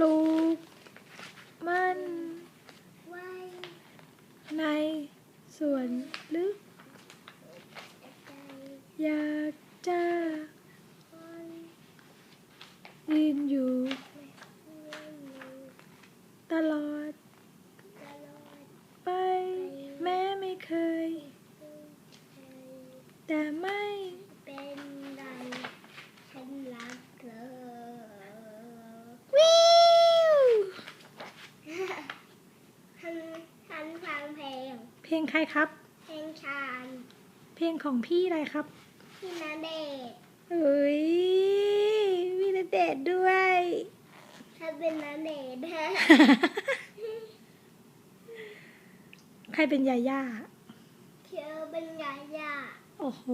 ลูก มันในสวนลึก อยากจะยืนอยู่ เพลงเพลงใครครับ เพลงชาญเพลงของพี่อะไรครับ พี่นาเดชน์เฮ้ยวีณเดชน์ด้วย ถ้าเป็นนาเดชน์ใครเป็นยาย่าเธอเป็นยาย่าโอ้โห